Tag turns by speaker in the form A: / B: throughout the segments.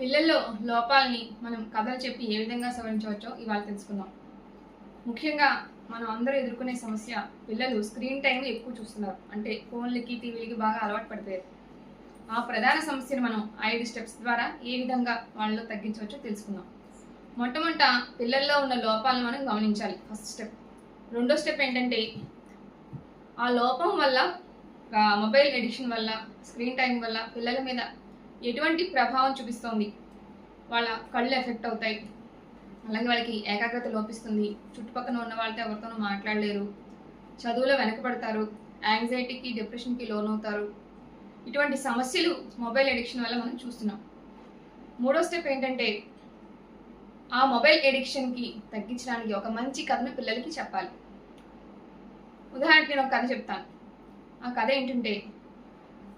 A: పిల్లల్లో లోపాలని మనం కథలు చెప్పి ఏ విధంగా సవరించవచ్చో ఇవాళ తెలుసుకుందాం. ముఖ్యంగా మనం అందరూ ఎదుర్కొనే సమస్య పిల్లలు స్క్రీన్ టైం ఎక్కువ చూస్తున్నారు. అంటే ఫోన్లకి టీవీలకి బాగా అలవాటు పడిపోయారు. ఆ ప్రధాన సమస్యను మనం ఐదు స్టెప్స్ ద్వారా ఏ విధంగా వాళ్ళలో తగ్గించవచ్చో తెలుసుకుందాం. మొట్టమొదట పిల్లల్లో ఉన్న లోపాలను మనం గమనించాలి. First step. రెండో స్టెప్ ఏంటంటే ఆ లోపం వల్ల మొబైల్ ఎడిక్షన్ వల్ల స్క్రీన్ టైం వల్ల పిల్లల మీద ఎటువంటి ప్రభావం చూపిస్తోంది? వాళ్ళ కళ్ళు ఎఫెక్ట్ అవుతాయి. అలాగే వాళ్ళకి ఏకాగ్రత లోపిస్తుంది. చుట్టుపక్కల ఉన్న వాళ్ళతో ఎవరితోనూ మాట్లాడలేరు. చదువులో వెనకబడతారు. యాంగ్జైటీకి డిప్రెషన్కి లోనవుతారు. ఇటువంటి సమస్యలు మొబైల్ ఎడిక్షన్ వల్ల మనం చూస్తున్నాం. మూడో స్టెప్ ఏంటంటే ఆ మొబైల్ ఎడిక్షన్కి తగ్గించడానికి ఒక మంచి కథను పిల్లలకి చెప్పాలి. ఉదాహరణకి నేను ఒక కథ చెప్తాను. ఆ కథ ఏంటంటే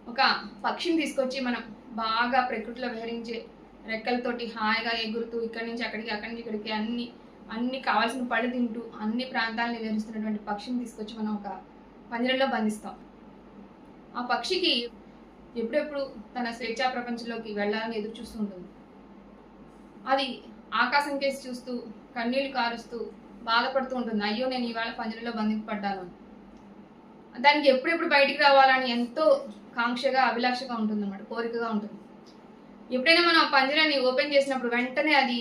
A: ఒక పక్షిని తీసుకొచ్చి మనం బాగా ప్రకృతిలో విహరించే రెక్కలతోటి హాయిగా ఎగురుతూ ఇక్కడి నుంచి అక్కడికి అక్కడి నుంచి ఇక్కడికి అన్ని అన్ని కావాల్సిన పళ్ళు తింటూ అన్ని ప్రాంతాలను విహరిస్తున్నటువంటి పక్షిని తీసుకొచ్చి మనం ఒక పంజరంలో బంధిస్తాం. ఆ పక్షికి ఎప్పుడెప్పుడు తన స్వేచ్ఛా ప్రపంచంలోకి వెళ్ళాలని ఎదురు చూస్తూ ఉంటుంది. అది ఆకాశం కేసి చూస్తూ కన్నీళ్ళు కారుస్తూ బాధపడుతూ ఉంటుంది. అయ్యో నేను ఇవాళ పంజరంలో బంధింపబడ్డాను. దానికి ఎప్పుడెప్పుడు బయటికి రావాలని ఎంతో కాంక్షగా అభిలాషగా ఉంటుంది అన్నమాట కోరికగా ఉంటుంది. ఎప్పుడైనా మనం ఆ పంజరాన్ని ఓపెన్ చేసినప్పుడు వెంటనే అది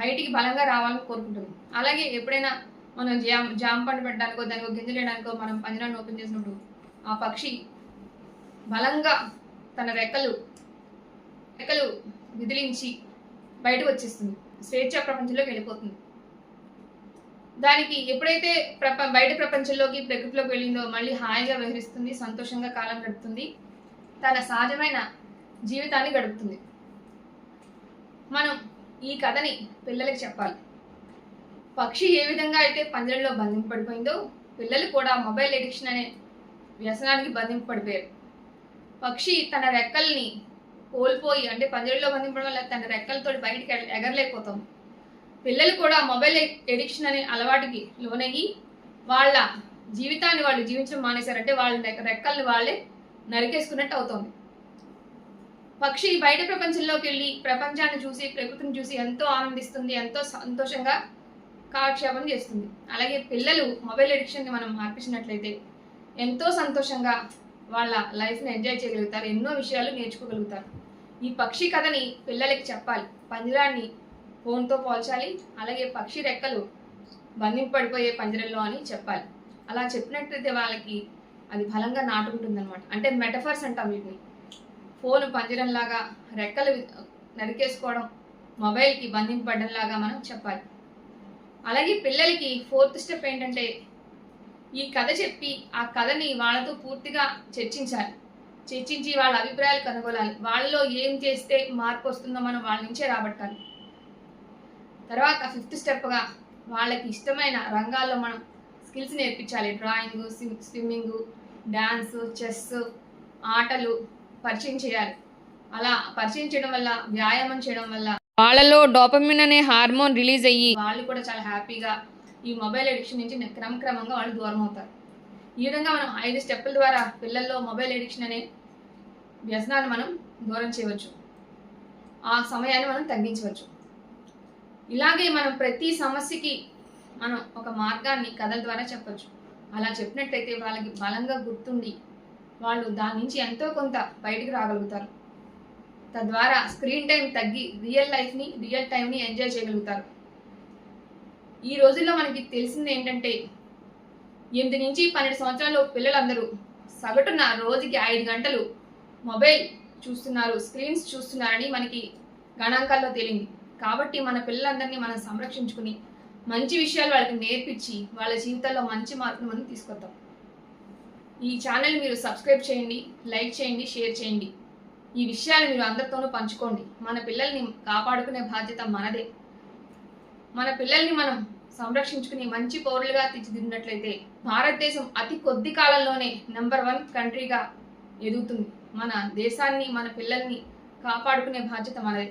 A: బయటికి బలంగా రావాలని కోరుకుంటుంది. అలాగే ఎప్పుడైనా మనం జామ్ జామ పండు పెట్టడానికో దానికో గింజలు వేయడానికో మనం పంజరాన్ని ఓపెన్ చేసినప్పుడు ఆ పక్షి బలంగా తన రెక్కలు రెక్కలు విదిలించి బయటకు వచ్చేస్తుంది. స్వేచ్ఛ ప్రపంచంలోకి వెళ్ళిపోతుంది. దానికి ఎప్పుడైతే ప్రప బయట ప్రపంచంలోకి ప్రకృతిలోకి వెళ్ళిందో మళ్ళీ హాయిగా వ్యవహరిస్తుంది సంతోషంగా కాలం గడుపుతుంది. తన సహజమైన జీవితాన్ని గడుపుతుంది. మనం ఈ కథని పిల్లలకి చెప్పాలి. పక్షి ఏ విధంగా అయితే పంజరంలో బంధింపడిపోయిందో పిల్లలు కూడా మొబైల్ ఎడిక్షన్ అనే వ్యసనానికి బంధింపబడిపోయారు పక్షి తన రెక్కల్ని కోల్పోయి అంటే పంజరంలో బంధింపడం వల్ల తన రెక్కలతో బయటికి ఎగరలేకపోతాం. పిల్లలు కూడా మొబైల్ ఎడిక్షన్ అనే అలవాటుకి లోనయ్యి వాళ్ళ జీవితాన్ని వాళ్ళు జీవించడం మానేశారంటే వాళ్ళ రెక్కల్ని వాళ్ళే నరికేసుకున్నట్టు అవుతుంది. పక్షి బయట ప్రపంచంలోకి వెళ్ళి ప్రపంచాన్ని చూసి ప్రకృతిని చూసి ఎంతో ఆనందిస్తుంది ఎంతో సంతోషంగా కాలక్షేపం చేస్తుంది. అలాగే పిల్లలు మొబైల్ ఎడిక్షన్ని మనం మార్పించినట్లయితే ఎంతో సంతోషంగా వాళ్ళ లైఫ్ని ఎంజాయ్ చేయగలుగుతారు ఎన్నో విషయాలు నేర్చుకోగలుగుతారు. ఈ పక్షి కథని పిల్లలకి చెప్పాలి. పంజరాన్ని ఫోన్తో పోల్చాలి అలాగే పక్షి రెక్కలు బంధింపడిపోయే పంజరంలో అని చెప్పాలి. అలా చెప్పినట్లయితే వాళ్ళకి అది బలంగా నాటుకుంటుందన్నమాట. అంటే మెటఫర్స్ అంటాం వీటిని. ఫోన్ పంజరంలాగా రెక్కలు నరికేసుకోవడం మొబైల్కి బంధింపడంలాగా మనం చెప్పాలి. అలాగే పిల్లలకి ఫోర్త్ స్టెప్ ఏంటంటే ఈ కథ చెప్పి ఆ కథని వాళ్ళతో పూర్తిగా చర్చించాలి. చర్చించి వాళ్ళ అభిప్రాయాలు కనుగొనాలి. వాళ్ళలో ఏం చేస్తే మార్పు వస్తుందో మనం వాళ్ళ నుంచే రాబట్టాలి. తర్వాత ఫిఫ్త్ స్టెప్గా వాళ్ళకి ఇష్టమైన రంగాల్లో మనం స్కిల్స్ నేర్పించాలి. డ్రాయింగ్ స్విమ్మింగ్ డ్యాన్స్ చెస్ ఆటలు పరిచయం చేయాలి. అలా పరిచయం చేయడం వల్ల వ్యాయామం చేయడం వల్ల వాళ్ళలో డోపమిన్ అనే హార్మోన్ రిలీజ్ అయ్యి వాళ్ళు కూడా చాలా హ్యాపీగా ఈ మొబైల్ అడిక్షన్ నుంచి క్రమక్రమంగా వాళ్ళు దూరం అవుతారు. ఈ విధంగా మనం ఐదు స్టెప్పుల ద్వారా పిల్లల్లో మొబైల్ అడిక్షన్ అనే వ్యసనాన్ని మనం దూరం చేయవచ్చు. ఆ సమయాన్ని మనం తగ్గించవచ్చు. ఇలాగే మనం ప్రతి సమస్యకి మనం ఒక మార్గాన్ని కథల ద్వారా చెప్పచ్చు. అలా చెప్పినట్టయితే వాళ్ళకి బలంగా గుర్తుండి వాళ్ళు దాని నుంచి ఎంతో కొంత బయటికి రాగలుగుతారు. తద్వారా స్క్రీన్ టైం తగ్గి రియల్ లైఫ్ని రియల్ టైంని ఎంజాయ్ చేయగలుగుతారు. ఈ రోజుల్లో మనకి తెలిసింది ఏంటంటే ఎనిమిది నుంచి పన్నెండు సంవత్సరాలు పిల్లలందరూ సగటున రోజుకి ఐదు గంటలు మొబైల్ చూస్తున్నారు స్క్రీన్స్ చూస్తున్నారని మనకి గణాంకాల్లో తేలింది. కాబట్టి మన పిల్లలందరినీ మనం సంరక్షించుకుని మంచి విషయాలు వాళ్ళకి నేర్పించి వాళ్ళ జీవితాల్లో మంచి మార్పును మనం తీసుకొద్దాం. ఈ ఛానల్ మీరు సబ్స్క్రైబ్ చేయండి లైక్ చేయండి షేర్ చేయండి. ఈ విషయాలు మీరు అందరితోనూ పంచుకోండి. మన పిల్లల్ని కాపాడుకునే బాధ్యత మనదే. మన పిల్లల్ని మనం సంరక్షించుకుని మంచి పౌరులుగా తీర్చిదిద్దినట్లయితే భారతదేశం అతి కొద్ది కాలంలోనే నెంబర్ వన్ కంట్రీగా ఎదుగుతుంది. మన దేశాన్ని మన పిల్లల్ని కాపాడుకునే బాధ్యత మనదే.